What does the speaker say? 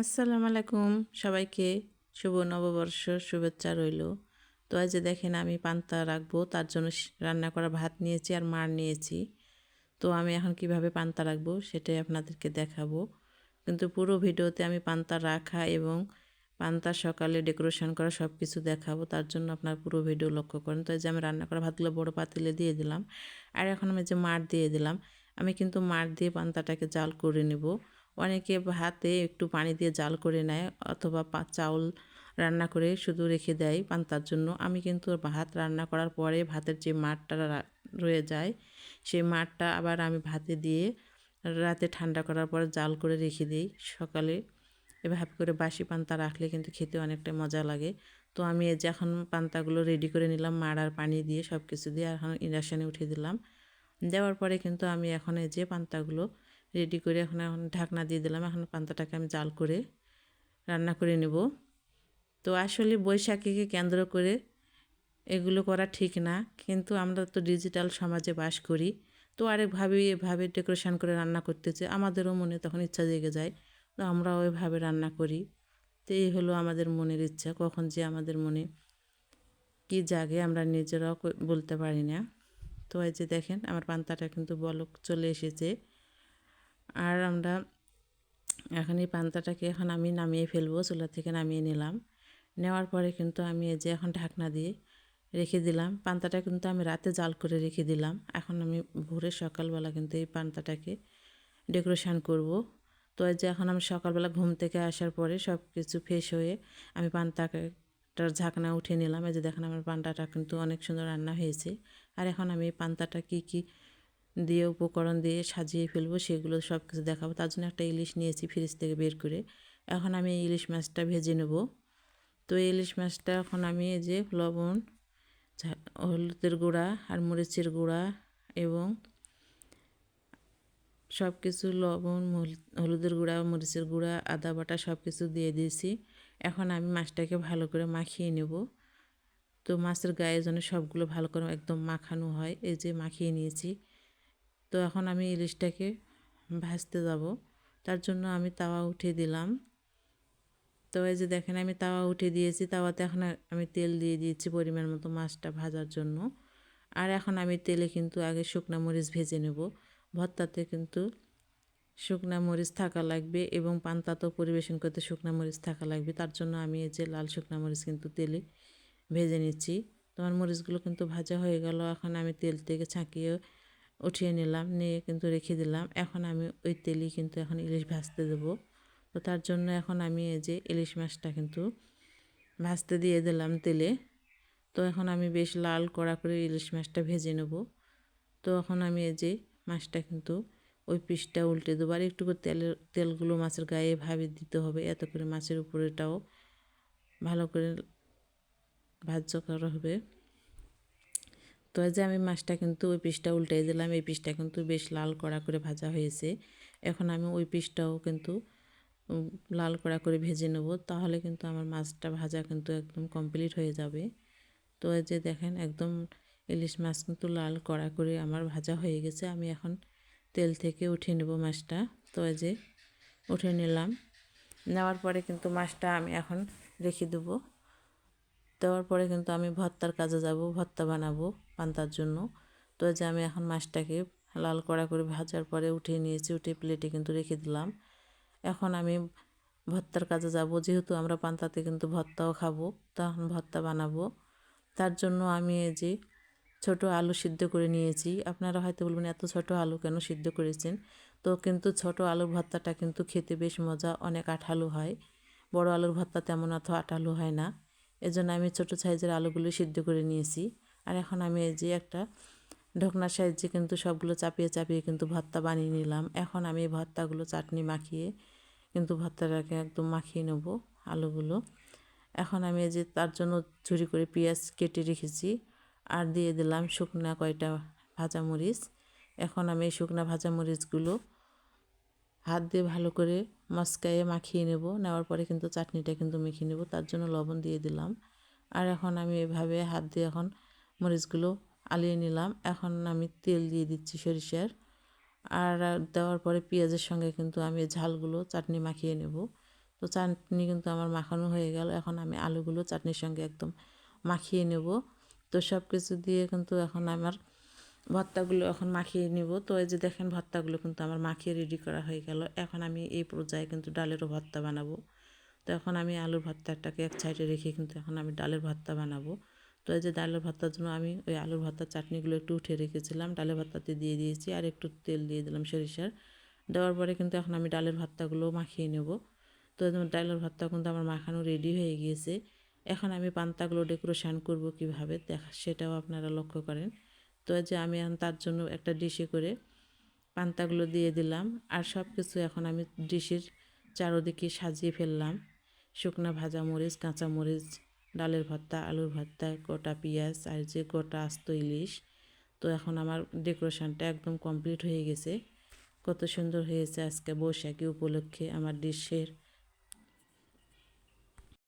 আসসালামু আলাইকুম। সবাইকে শুভ নববর্ষ শুভেচ্ছা রইল। তো আজ যে দেখেন আমি পান্তা রাখব, তার জন্য রান্না করা ভাত নিয়েছি আর মার নিয়েছি। তো আমি এখন কীভাবে পান্তা রাখব সেটাই আপনাদেরকে দেখাবো। কিন্তু পুরো ভিডিওতে আমি পান্তা রাখা এবং পান্তা সকালে ডেকোরেশন করা সব কিছু দেখাবো, তার জন্য আপনার পুরো ভিডিও লক্ষ্য করেন। তো এই যে আমি রান্না করা ভাতগুলো বড় পাতিলে দিয়ে দিলাম। আর এখন আমি যে মার দিয়ে দিলাম, আমি কিন্তু মার দিয়ে পান্তাটাকে জাল করে নেব। অনেকে ভাতে একটু পানি দিয়ে জাল করে নেয় অথবা চাউল রান্না করে শুধু রেখে দেয় পান্তার জন্য। আমি কিন্তু ভাত রান্না করার পরে ভাতের যে মাঠটা রয়ে যায়, সেই মাঠটা আবার আমি ভাতে দিয়ে রাতে ঠান্ডা করার পর জাল করে রেখে দিই সকালে। এভাবে করে বাসি পান্তা রাখলে কিন্তু খেতে অনেকটা মজা লাগে। তো আমি এই যে এখন পান্তাগুলো রেডি করে নিলাম মাড়ার পানি দিয়ে সব কিছু দিয়ে এখন ইন্ডাকশানে উঠিয়ে দিলাম। দেওয়ার পরে কিন্তু আমি এখন এই যে পান্তাগুলো রেডি করে এখন এখন ঢাকনা দিয়ে দিলাম। এখন পান্তাটাকে আমি জাল করে রান্না করে নেব। তো আসলে বৈশাখীকে কেন্দ্র করে এগুলো করা ঠিক না, কিন্তু আমরা তো ডিজিটাল সমাজে বাস করি। তো আরেকভাবে এভাবে ডেকোরেশন করে রান্না করতে চাই আমাদেরও মনে তখন ইচ্ছা জেগে যায়, তো আমরাও এভাবে রান্না করি। তো এই হলো আমাদের মনের ইচ্ছা, কখন যে আমাদের মনে কি জাগে আমরা নিজেরাও বলতে পারি না। তো এই যে দেখেন, আমার পান্তাটা কিন্তু বলক চলে এসেছে। আর আমরা এখন এই পান্তাটাকে এখন আমি নামিয়ে ফেলব চুলা থেকে নামিয়ে নিলাম। নেওয়ার পরে কিন্তু আমি এই যে এখন ঢাকনা দিয়ে রেখে দিলাম। পান্তাটা কিন্তু আমি রাতে জাল করে রেখে দিলাম। এখন আমি ভোরে সকালবেলা কিন্তু এই পান্তাটাকে ডেকোরেশন করব। তো এই যে এখন আমি সকালবেলা ঘুম থেকে আসার পরে সব কিছু ফ্রেশ হয়ে আমি পান্তাটার ঝাঁকনা উঠে নিলাম। এই যে দেখেন আমার পান্তাটা কিন্তু অনেক সুন্দর রান্না হয়েছে। আর এখন আমি এই পান্তাটা কী কী দিয়ে, উপকরণ দিয়ে সাজিয়ে ফেলব, সেগুলো সব কিছু দেখাবো। তার জন্য একটা ইলিশ নিয়েছি ফ্রিজ থেকে বের করে। এখন আমি ইলিশ মাছটা ভেজে নেব। তো ইলিশ মাছটা এখন আমি এই যে লবণ হলুদের গুঁড়া আর মরিচের গুঁড়া এবং সব কিছু লবণ হলুদের গুঁড়া, মরিচের গুঁড়া, আদা বাটা সব কিছু দিয়ে দিয়েছি। এখন আমি মাছটাকে ভালো করে মাখিয়ে নেব। তো মাছের গায়ে যেন সবগুলো ভালো করে একদম মাখানো হয়। এই যে মাখিয়ে নিয়েছি। তো এখন আমি ইলিশটাকে ভাজতে যাব। তার জন্য আমি তাওয়া উঠিয়ে দিলাম। তো এই যে দেখেন, আমি তাওয়া উঠিয়ে দিয়েছি। তাওয়াতে এখন আমি তেল দিয়ে দিয়েছি পরিমাণ মতো মাছটা ভাজার জন্য। আর এখন আমি তেলে কিন্তু আগে শুকনা মরিচ ভেজে নেব। ভর্তাতে কিন্তু শুকনা মরিচ থাকা লাগবে এবং পান্তাতেও পরিবেশন করতে শুকনা মরিচ থাকা লাগবে। তার জন্য আমি এই যে লাল শুকনা মরিচ কিন্তু তেলে ভেজে নিচ্ছি। তোমার মরিচগুলো কিন্তু ভাজা হয়ে গেল। এখন আমি তেল থেকে ছাঁকিয়ে উঠিয়ে নিলাম, নিয়ে কিন্তু রেখে দিলাম। এখন আমি ওই তেলই কিন্তু এখন ইলিশ ভাজতে দেবো। তো তার জন্য এখন আমি এই যে ইলিশ মাছটা কিন্তু ভাজতে দিয়ে দিলাম তেলে। তো এখন আমি বেশ লাল কড়া করে ইলিশ মাছটা ভেজে নেব। তো এখন আমি এই যে মাছটা কিন্তু ওই পিসটা উল্টে দেবো। আর একটু করে তেলের, তেলগুলো মাছের গায়ে ভাবে দিতে হবে। এত করে মাছের উপরেটাও ভালো করে ভাজ্য করা হবে। তো এই যে আমি মাছটা কিন্তু ওই পিসটা উল্টে দিলাম, এই পিসটা কিন্তু বেশ লাল কড়া করে ভাজা হয়েছে। এখন আমি ওই পিসটাও কিন্তু লাল কড়া করে ভেজে নেব, তাহলে কিন্তু আমার মাছটা ভাজা কিন্তু একদম কমপ্লিট হয়ে যাবে। তো যে দেখেন, একদম ইলিশ মাছ কিন্তু লাল কড়া করে আমার ভাজা হয়ে গেছে। আমি এখন তেল থেকে উঠিয়ে নেব মাছটা। তো যে উঠে নিলাম। নেওয়ার পরে কিন্তু মাছটা আমি এখন রেখে দেবো। দেওয়ার পরে কিন্তু আমি ভর্তার কাজে যাব, ভর্তা বানাবো পান্তার জন্য। তো যে আমি এখন মাছটাকে লাল কড়া করে ভাজার পরে উঠিয়ে নিয়েছি, উঠিয়ে প্লেটে কিন্তু রেখে দিলাম। এখন আমি ভর্তার কাজে যাব, যেহেতু আমরা পান্তাতে কিন্তু ভর্তাও খাব তখন ভর্তা বানাবো। তার জন্য আমি এই যে ছোট আলু সিদ্ধ করে নিয়েছি। আপনারা হয়তো বলবেন, এত ছোট আলু কেন সিদ্ধ করেছেন? তো কিন্তু ছোট আলুর ভর্তাটা কিন্তু খেতে বেশ মজা, অনেক আঠালো হয়। বড় আলুর ভর্তা তেমন অত আঠালো হয় না। এজন্য আমি ছোট সাইজের আলুগুলো সিদ্ধ করে নিয়েছি। আর এখন আমি এই যে একটা ঢোকনার সাইজে কিন্তু সবগুলো চাপিয়ে চাপিয়ে কিন্তু ভর্তা বানিয়ে নিলাম। এখন আমি এই ভর্তাগুলো চাটনি মাখিয়ে কিন্তু ভর্তাটাকে একদম মাখিয়ে নেব আলুগুলো। এখন আমি এই যে তার জন্য ঝুরি করে পেঁয়াজ কেটে রেখেছি আর দিয়ে দিলাম শুকনা কয়টা ভাজা মরিচ। এখন আমি এই শুকনা ভাজা মরিচগুলো হাত দিয়ে ভালো করে মস্কায়ে মাখিয়ে নেব। নেওয়ার পরে কিন্তু চাটনিটা কিন্তু মেখে নেব। তার জন্য লবণ দিয়ে দিলাম। আর এখন আমি এভাবে হাত দিয়ে এখন মরিচগুলো আলিয়ে নিলাম। এখন আমি তেল দিয়ে দিচ্ছি সরিষার। আর দেওয়ার পরে পেঁয়াজের সঙ্গে কিন্তু আমি ঝালগুলো চাটনি মাখিয়ে নেব। তো চাটনি কিন্তু আমার মাখানো হয়ে গেল। এখন আমি আলুগুলো চাটনির সঙ্গে একদম মাখিয়ে নেব। তো সব কিছু দিয়ে কিন্তু এখন আমার ভর্তাগুলো এখন মাখিয়ে নিব। তো এই যে দেখেন ভর্তাগুলো কিন্তু আমার মাখিয়ে রেডি করা হয়ে গেল। এখন আমি এই পর্যায়ে কিন্তু ডালেরও ভর্তা বানাবো। তো এখন আমি আলুর ভর্তাটাকে এক সাইডে রেখে কিন্তু এখন আমি ডালের ভর্তা বানাবো। তো এই যে ডালের ভর্তার জন্য আমি ওই আলুর ভর্তার চাটনিগুলো একটু উঠে রেখেছিলাম। ডালের ভর্তাতে দিয়ে দিয়েছি আর একটু তেল দিয়ে দিলাম সরিষার। দেওয়ার পরে কিন্তু এখন আমি ডালের ভর্তাগুলো মাখিয়ে নেব। তো ডালের ভর্তা কিন্তু আমার মাখানো রেডি হয়ে গিয়েছে। এখন আমি পান্তাগুলো ডেকোরেশন করব কীভাবে দেখা, সেটাও আপনারা লক্ষ্য করেন। তো যে আমি তার জন্য একটা ডিশে করে পান্তাগুলো দিয়ে দিলাম। আর সব কিছু এখন আমি ডিশের চারোদিকে সাজিয়ে ফেললাম। শুকনা ভাজা মরিচ, কাঁচা মরিচ, ডালের ভর্তা, আলুর ভর্তা, গোটা পেঁয়াজ আর যে গোটা আস্ত ইলিশ। তো এখন আমার ডেকোরেশনটা একদম কমপ্লিট হয়ে গেছে। কত সুন্দর হয়েছে আজকে বৈশাখী উপলক্ষে আমার ডিশের